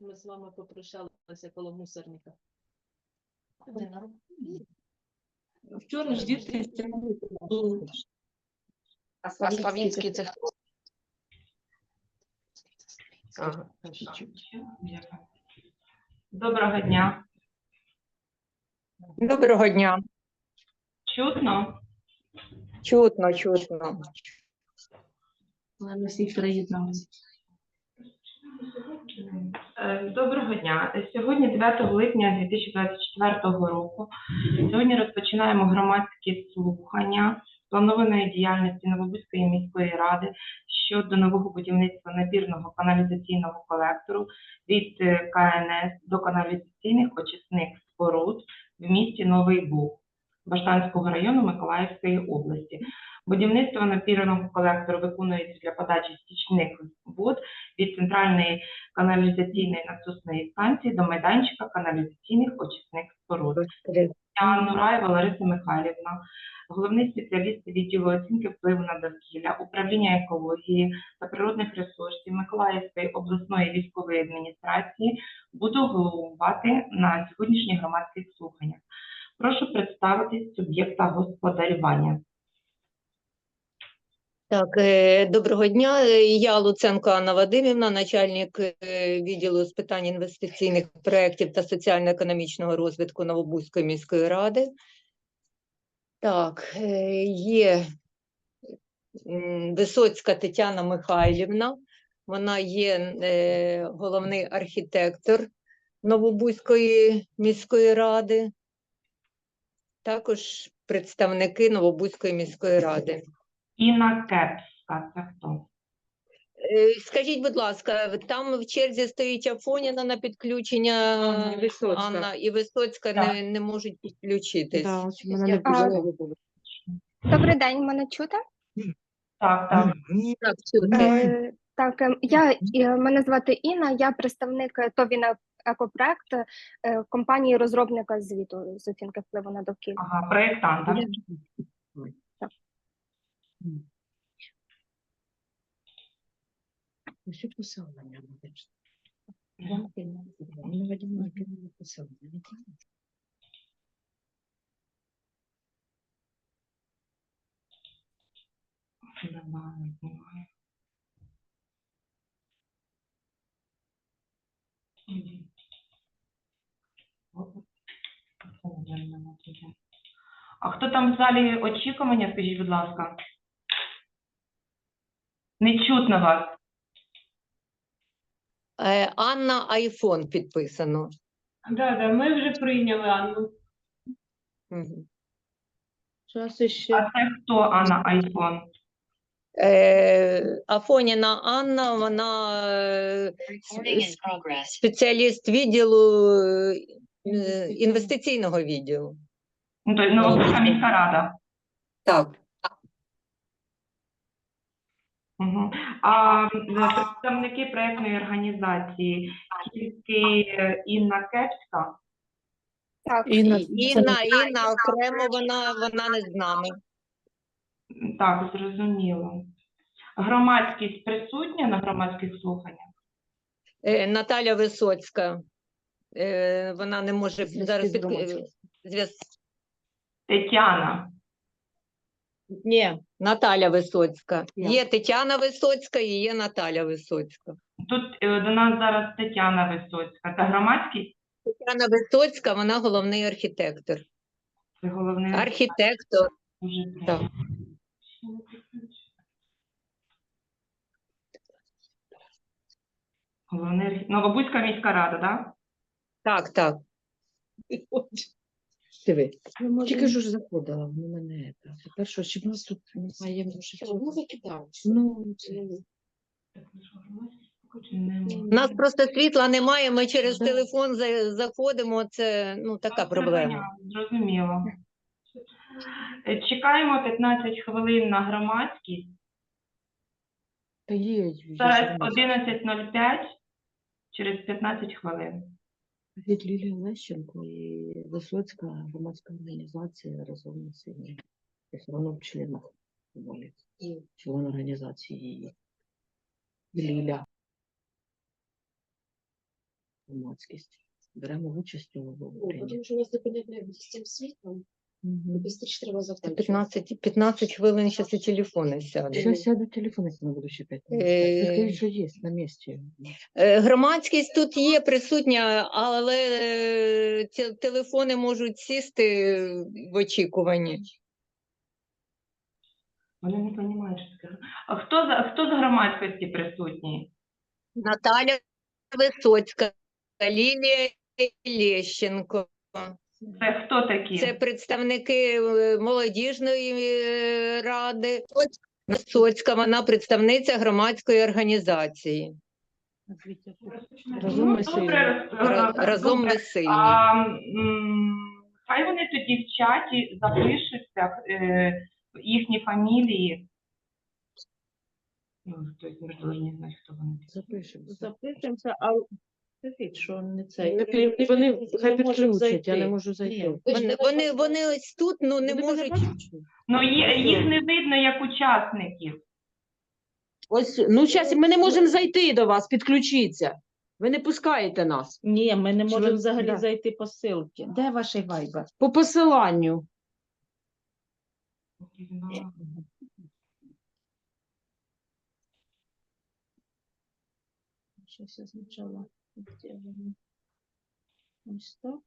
Ми з вами попрощалися коло мусорника. Вчора ж діти А Славінський це хто? Ага. Доброго дня. Доброго дня. Чутно? Чутно, чутно. Ладно, всіх приєдналися. Е, Доброго дня. Сьогодні 9 липня 2024 року. Сьогодні розпочинаємо громадські слухання планованої діяльності Новобузької міської ради щодо нового будівництва набірного каналізаційного колектору від е, КНС до каналізаційних очисних споруд в місті Новий Буг Баштанського району Миколаївської області. Будівництво напірного колектору виконується для подачі стічних вод від центральної каналізаційної насосної станції до майданчика каналізаційних очисних споруд. Я Нураєва Лариса Михайлівна, головний спеціаліст відділу оцінки впливу на довкілля, управління екології та природних ресурсів Миколаївської обласної військової адміністрації буду головувати на сьогоднішніх громадських слуханнях. Прошу представити суб'єкта господарювання. Так, е, доброго дня. Е, Я Луценко Анна Вадимівна, начальник е, відділу з питань інвестиційних проєктів та соціально-економічного розвитку Новобузької міської ради. Так, є Висоцька Тетяна Михайлівна. Вона є головний архітектор Новобузької міської ради. Також представники Новобузької міської ради. Інна Кепська, це хто? Е, Скажіть, будь ласка, там в черзі стоїть Афоніна на підключення Анна і Висоцька. Анна і Висоцька не, не можуть підключитись. Да, мене не було. Добрий день, мене чути? Так, так. Так, чути. Е, Так, ем, я е, мене звати Інна, я представник е, Товіна Екопроект е, компанії розробника звіту з оцінки впливу на довкілля. Ага, проєктант. так? Ось і писала я. Ну, Вадим Маркин написав. Немає, немає. Мгм. От. Це, наверно, не буде. А хто там в залі очікування, скажіть, будь ласка? Не чутно вас. Е, Анна Айфон підписано. Да, да, ми вже прийняли Анну. Мгм. Зараз А іще. це хто, Анна Айфон? Е, Афоніна Анна, вона е, спеціаліст відділу е, інвестиційного відділу. Ну, то Новобузька міська рада. Так. Угу. А представники проєктної організації тільки е, Інна Кепська. Так, Інна, Інна, Інна окремо, вона, вона не з нами. Так, зрозуміло. Громадськість присутня на громадських слуханнях? Е, Наталя Висоцька. Е, Вона не може зараз під... зв'яз- Тетяна. Ні, Наталя Висоцька. Я. Є Тетяна Висоцька і є Наталя Висоцька. Тут е, до нас зараз Тетяна Висоцька. Це громадськість? Тетяна Висоцька, вона головний архітектор. Це головне. Архітектор. Дуже так. Головне архі- Новобузька міська рада, так? Так, так. Диви, тільки ж уже заходила, в мене це. Тепер що, чи в нас тут немає грошей? Ну, викидав. Ну, це... У нас просто світла немає, ми через телефон за- заходимо, це ну, така проблема. Зрозуміло. Е, Чекаємо 15 хвилин на громадськість. Та є. є ж Зараз громадські. 11.05, через 15 хвилин. Від Лілії Лещенко і Висоцька громадська організація разом на сині. Я все одно в членах волі. Член організації її. Ліля. Громадськість. Беремо участь у обговоренні. Тому що у нас непонятно як з цим Мгм. Быстрее треба завтра. 15, 15 хвилин зараз і телефони сядуть. Сейчас сяду телефон, если не буду считать. Е, Скажіть, що є на місці. Е, Громадськість тут є присутня, але е, телефони можуть сісти в очікуванні. Вони не розуміють, що таке. А хто за хто з громадськості присутній? Наталя Висоцька, Лілія Лещенко. Це хто такі? Це представники е, молодіжної е, ради. Висоцька, вона представниця громадської організації. Разом ми добре, сильні. Разом ми сильні. А, хай вони тоді в чаті запишуться е, їхні фамілії. Ну, хтось можливо не знає, хто вони. Запишемо. Запишемося, а скажіть, що не цей. Не пі- Вони хай підключать, я не можу зайти. Вони, вони, вони ось тут, ну не Ви можуть. Ну, є- їх не видно як учасників. Ось, ну зараз ми не можемо зайти до вас, підключитися. Ви не пускаєте нас. Ні, ми не Чи можемо ви- взагалі да. зайти по ссылці. Де ваш вайбер? По посиланню. Щось я спочатку сделаю. Ось так.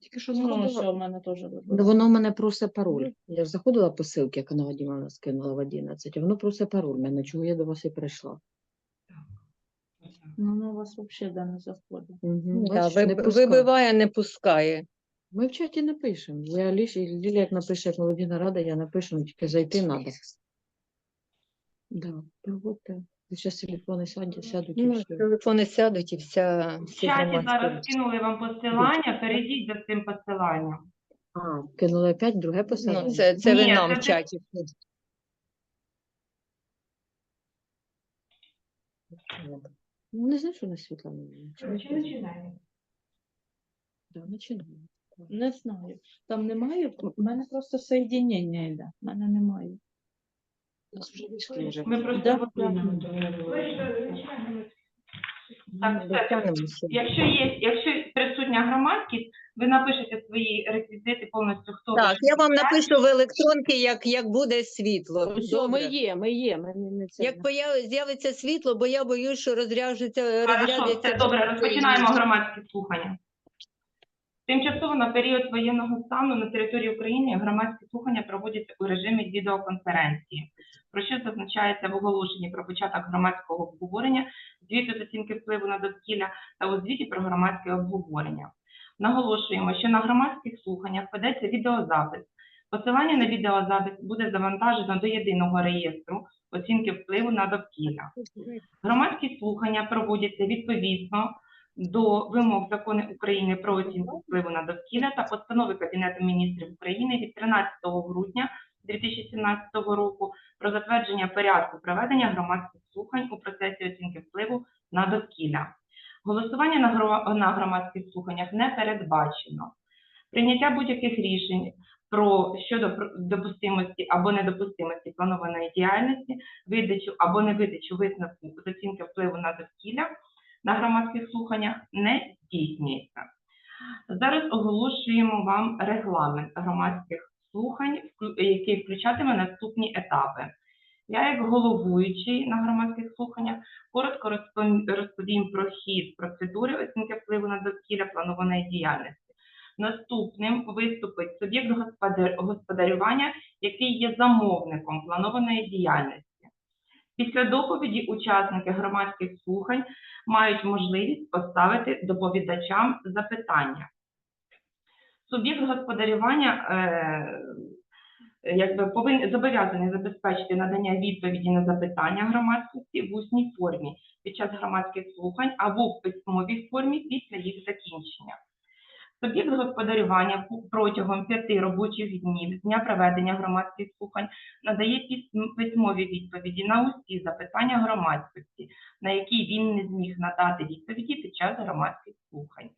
Тільки що Ну, що в мене теж Ну, вибило. воно в мене просить пароль. Я ж заходила по ссылці, як Анна Вадимовна скинула в 11, а воно просить пароль. Мене чого я до вас і прийшла. Ну, ну, вас взагалі да, не заходить. Угу. Да, виб- вибиває, не пускає. Ми в чаті не пишемо. Я Ліш, Ліля, як напише, як молодіна рада, я напишу, ну, тільки зайти треба. Да, проводьте. Зараз телефони сядуть, сядуть і Ну, все. телефони сядуть і вся В всі чаті громадські. зараз кинули вам посилання, перейдіть за цим посиланням. А, кинули опять друге Ну, посилання? це, це ви Ні, нам це в ти- чаті. Ну, не знаю, що на світла немає. Чи починаємо? Да, починаємо. Не знаю. Там немає, в мене просто соєдінення йде. В мене немає. Нас вже вийшли вже. Ми просто Да, готуємо. Так, все. Якщо є, якщо присутня громадськість, ви напишете свої реквізити повністю, хто Так, я вам напишу в електронці, як, як буде світло. Все, ми є, ми є. Ми ми, ми це. Як появ- з'явиться світло, бо я боюсь, що розряжеться. Все добре, розпочинаємо громадські слухання. Тимчасово на період воєнного стану на території України громадські слухання проводяться у режимі відеоконференції, про що зазначається в оголошенні про початок громадського обговорення, звіту з оцінки впливу на довкілля та у звіті про громадське обговорення. Наголошуємо, що на громадських слуханнях ведеться відеозапис. Посилання на відеозапис буде завантажено до єдиного реєстру оцінки впливу на довкілля. Громадські слухання проводяться відповідно до вимог закону України про оцінку впливу на довкілля та постанови Кабінету міністрів України від 13 грудня 2017 року про затвердження порядку проведення громадських слухань у процесі оцінки впливу на довкілля. Голосування на громадських слуханнях не передбачено. Прийняття будь-яких рішень про щодо допустимості або недопустимості планованої діяльності, видачу або невидачу висновку з оцінки впливу на довкілля на громадських слуханнях не здійснюється. Зараз оголошуємо вам регламент громадських слухань, який включатиме наступні етапи. Я, як головуючий на громадських слуханнях, коротко розповім про хід процедури оцінки впливу на довкілля планованої діяльності. Наступним виступить суб'єкт господарювання, який є замовником планованої діяльності. Після доповіді учасники громадських слухань мають можливість поставити доповідачам запитання. Суб'єкт господарювання е, якби повинен зобов'язаний забезпечити надання відповіді на запитання громадськості в усній формі під час громадських слухань або в письмовій формі після їх закінчення. Суб'єкт господарювання протягом п'яти робочих днів з дня проведення громадських слухань надає письмові відповіді на усі запитання громадськості, на які він не зміг надати відповіді під час громадських слухань.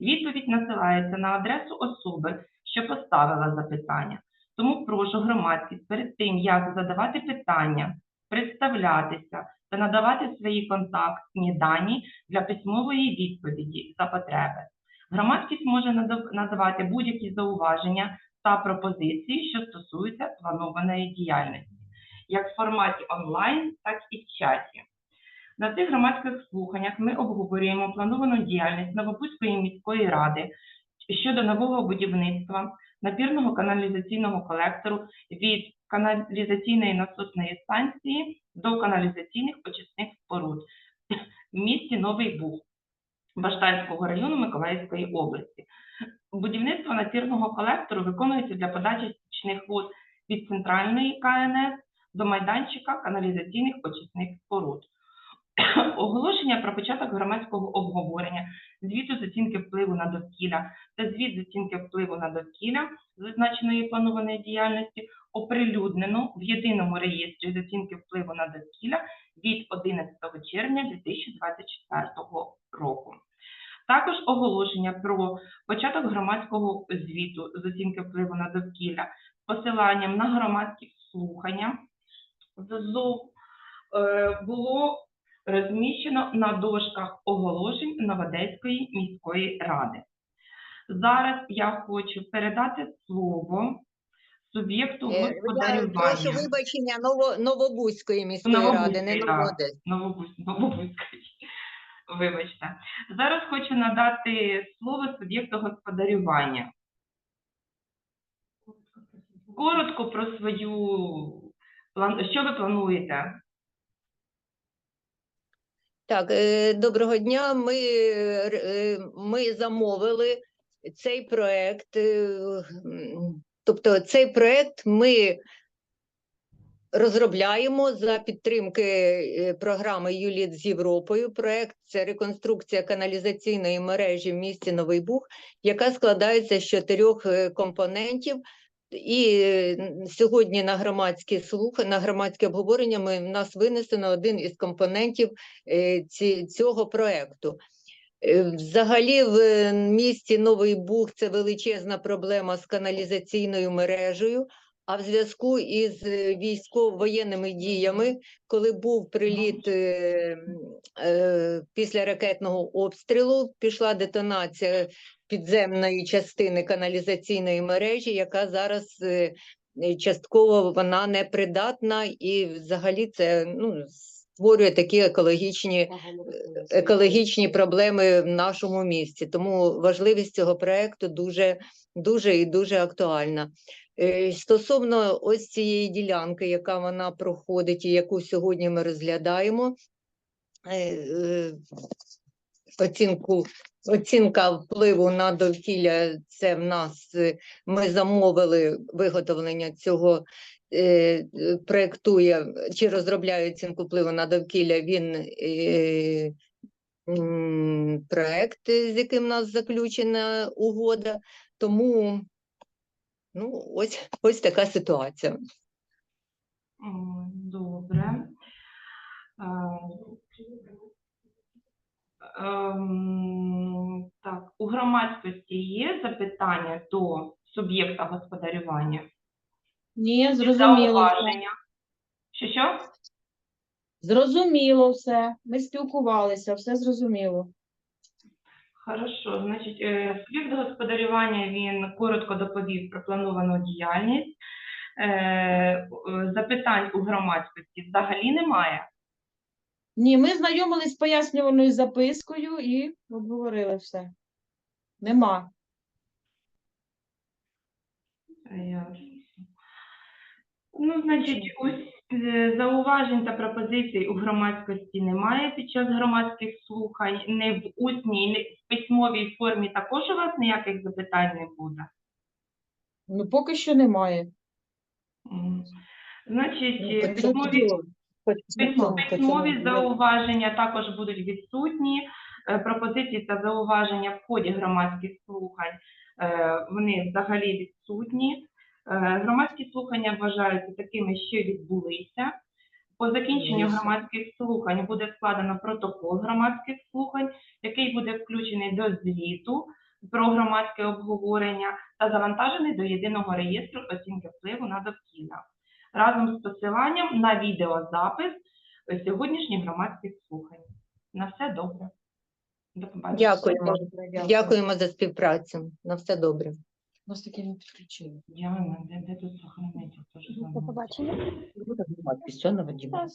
Відповідь насилається на адресу особи, що поставила запитання. Тому прошу громадськість перед тим, як задавати питання, представлятися та надавати свої контактні дані для письмової відповіді за потреби. Громадськість може надавати будь-які зауваження та пропозиції, що стосуються планованої діяльності, як в форматі онлайн, так і в чаті. На цих громадських слуханнях ми обговорюємо плановану діяльність Новобузької міської ради щодо нового будівництва напірного каналізаційного колектору від каналізаційної насосної станції до каналізаційних очисних споруд в місті Новий Буг Баштанського району Миколаївської області. Будівництво напірного колектору виконується для подачі стічних вод від центральної КНС до майданчика каналізаційних очисних споруд. Оголошення про початок громадського обговорення, звіту з оцінки впливу на довкілля та звіт з оцінки впливу на довкілля з визначеної планованої діяльності оприлюднено в єдиному реєстрі з оцінки впливу на довкілля від 11 червня 2024 року. Також оголошення про початок громадського звіту з оцінки впливу на довкілля з посиланням на громадські слухання ЗЗОВ е, було розміщено на дошках оголошень Новодеської міської ради. Зараз я хочу передати слово суб'єкту Е, господарювання. Прошу вибачення Ново, Новобузької міської ради, не. Новобузь- Новобузької. Вибачте. Зараз хочу надати слово суб'єкту господарювання. Коротко про свою. Що ви плануєте? Так, е, доброго дня. Ми, е, е, ми замовили цей проект. Тобто цей проект ми розробляємо за підтримки е, програми ЮЛІТ з Європою. Проект це реконструкція каналізаційної мережі в місті Новий Буг, яка складається з чотирьох е, компонентів. І е, сьогодні на громадські слухи, на громадське обговорення ми в нас винесено один із компонентів цього проекту. Взагалі, в місті Новий Буг це величезна проблема з каналізаційною мережею. А в зв'язку із е, військово-воєнними діями, коли був приліт е, е, після ракетного обстрілу, пішла детонація підземної частини каналізаційної мережі, яка зараз е, е, частково вона непридатна, і взагалі це ну, створює такі екологічні екологічні проблеми в нашому місті. Тому важливість цього проекту дуже, дуже і дуже актуальна. Е, Стосовно ось цієї ділянки, яка вона проходить і яку сьогодні ми розглядаємо, е, е, оцінку, оцінка впливу на довкілля, це в нас е, ми замовили виготовлення цього е, проектує чи розробляє оцінку впливу на довкілля він е, м, проект, з яким у нас заключена угода. Тому ну, ось, ось така ситуація. Добре. Е, ем, Так, у громадськості є запитання до суб'єкта господарювання? Ні, зрозуміло. все. Зауваження? Що що? Зрозуміло все. Ми спілкувалися, все зрозуміло. Хорошо, значить, е, суб'єкт господарювання він коротко доповів про плановану діяльність. Е, е, Запитань у громадськості взагалі немає. Ні, ми знайомились з пояснювальною запискою і обговорили все. Нема. Ясно. Ну, значить, ось е, зауважень та пропозицій у громадськості немає під час громадських слухань. Не в усній, не в письмовій формі також у вас ніяких запитань не буде. Ну, поки що немає. М. Значить, Ну, е, письмові, письмові зауваження також будуть відсутні. Е, Пропозиції та зауваження в ході громадських слухань е, вони взагалі відсутні. Е, Громадські слухання вважаються такими, що відбулися. По закінченню громадських слухань буде складено протокол громадських слухань, який буде включений до звіту про громадське обговорення та завантажений до єдиного реєстру оцінки впливу на довкілля разом з посиланням на відеозапис сьогоднішніх громадських слухань. На все добре. До побачення. Дякуємо. Дякуємо за співпрацю. На все добре. Нас таки не підключили. Я не де, тут так, ну, ладно, все, Вадима.